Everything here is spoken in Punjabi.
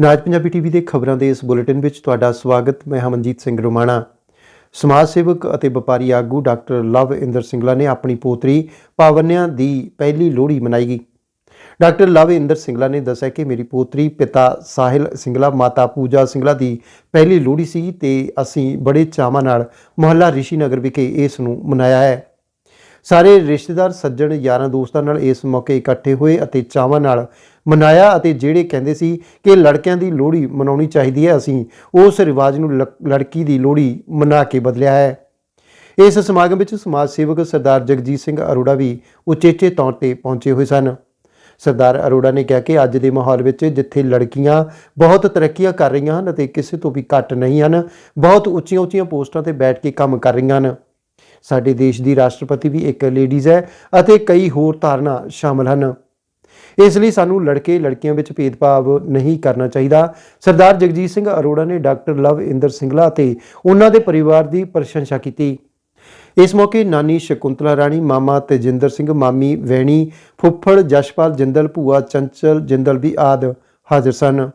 ਨਾਜ ਪੰਜਾਬੀ ਟੀਵੀ ਦੇ ਖਬਰਾਂ ਦੇ ਇਸ ਬੁਲੇਟਿਨ ਵਿੱਚ ਤੁਹਾਡਾ ਸਵਾਗਤ। ਮੈਂ ਹਮਨਜੀਤ ਸਿੰਘ ਰੋਮਾਣਾ। ਸਮਾਜ ਸੇਵਕ ਅਤੇ ਵਪਾਰੀ ਆਗੂ ਡਾਕਟਰ ਲਵ ਇੰਦਰ ਸਿੰਗਲਾ ਨੇ ਆਪਣੀ ਪੋਤਰੀ ਪਾਵਨਿਆ ਦੀ ਪਹਿਲੀ ਲੋਹੜੀ ਮਨਾਈ ਗਈ। ਡਾਕਟਰ ਲਵ ਇੰਦਰ ਸਿੰਗਲਾ ਨੇ ਦੱਸਿਆ ਕਿ ਮੇਰੀ ਪੋਤਰੀ ਪਿਤਾ ਸਾਹਿਲ ਸਿੰਗਲਾ, ਮਾਤਾ ਪੂਜਾ ਸਿੰਗਲਾ ਦੀ ਪਹਿਲੀ ਲੋਹੜੀ ਸੀ ਤੇ ਅਸੀਂ ਬੜੇ ਚਾਵਾਂ ਨਾਲ ਮੁਹੱਲਾ ਰਿਸ਼ੀ ਨਗਰ ਵਿਖੇ ਇਸ ਨੂੰ ਮਨਾਇਆ ਹੈ। ਸਾਰੇ ਰਿਸ਼ਤੇਦਾਰ, ਸੱਜਣ, ਯਾਰਾਂ, ਦੋਸਤਾਂ ਨਾਲ ਇਸ ਮੌਕੇ ਇਕੱਠੇ ਹੋਏ ਅਤੇ ਚਾਵਾਂ ਨਾਲ ਮਨਾਇਆ ਅਤੇ ਜਿਹੜੇ ਕਹਿੰਦੇ ਸੀ ਕਿ ਲੜਕਿਆਂ ਦੀ ਲੋਹੜੀ ਮਨਾਉਣੀ ਚਾਹੀਦੀ ਹੈ, ਅਸੀਂ ਉਸ ਰਿਵਾਜ ਨੂੰ ਲ- ਲੜਕੀ ਦੀ ਲੋਹੜੀ ਮਨਾ ਕੇ ਬਦਲਿਆ ਹੈ। ਇਸ ਸਮਾਗਮ ਵਿੱਚ ਸਮਾਜ ਸੇਵਕ ਸਰਦਾਰ ਜਗਜੀਤ ਸਿੰਘ ਅਰੋੜਾ ਵੀ ਉਚੇਚੇ ਤੌਰ ਤੇ ਪਹੁੰਚੇ ਹੋਏ ਸਨ। ਸਰਦਾਰ ਅਰੋੜਾ ਨੇ ਕਿਹਾ ਕਿ ਅੱਜ ਦੇ ਮਾਹੌਲ ਵਿੱਚ ਜਿੱਥੇ ਲੜਕੀਆਂ ਬਹੁਤ ਤਰੱਕੀਆਂ ਕਰ ਰਹੀਆਂ ਹਨ ਅਤੇ ਕਿਸੇ ਤੋਂ ਵੀ ਘੱਟ ਨਹੀਂ ਹਨ, ਬਹੁਤ ਉੱਚੀਆਂ ਉੱਚੀਆਂ ਪੋਸਟਾਂ ਤੇ ਬੈਠ ਕੇ ਕੰਮ ਕਰ ਰਹੀਆਂ ਹਨ। ਸਾਡੇ ਦੇਸ਼ ਦੀ ਰਾਸ਼ਟਰਪਤੀ ਵੀ ਇੱਕ ਲੇਡੀਜ਼ ਹੈ ਅਤੇ ਕਈ ਹੋਰ ਧਾਰਨਾ ਸ਼ਾਮਲ ਹਨ। ਇਸ ਲਈ ਸਾਨੂੰ ਲੜਕੇ ਲੜਕੀਆਂ ਵਿੱਚ ਭੇਦਭਾਵ ਨਹੀਂ ਕਰਨਾ ਚਾਹੀਦਾ। ਸਰਦਾਰ ਜਗਜੀਤ ਸਿੰਘ ਅਰੋੜਾ ਨੇ ਡਾਕਟਰ ਲਵ ਇੰਦਰ ਸਿੰਗਲਾ ਅਤੇ ਉਹਨਾਂ ਦੇ ਪਰਿਵਾਰ ਦੀ ਪ੍ਰਸ਼ੰਸਾ ਕੀਤੀ। ਇਸ ਮੌਕੇ ਨਾਨੀ ਸ਼ਕੁੰਤਲਾ ਰਾਣੀ, ਮਾਮਾ ਤੇਜਿੰਦਰ ਸਿੰਘ, ਮਾਮੀ ਵੈਣੀ, ਫੁੱਫੜ ਜਸ਼ਪਾਲ ਜਿੰਦਲ, ਭੂਆ ਚੰਚਲ ਜਿੰਦਲ ਵੀ ਆਦ ਹਾਜ਼ਰ ਸਨ।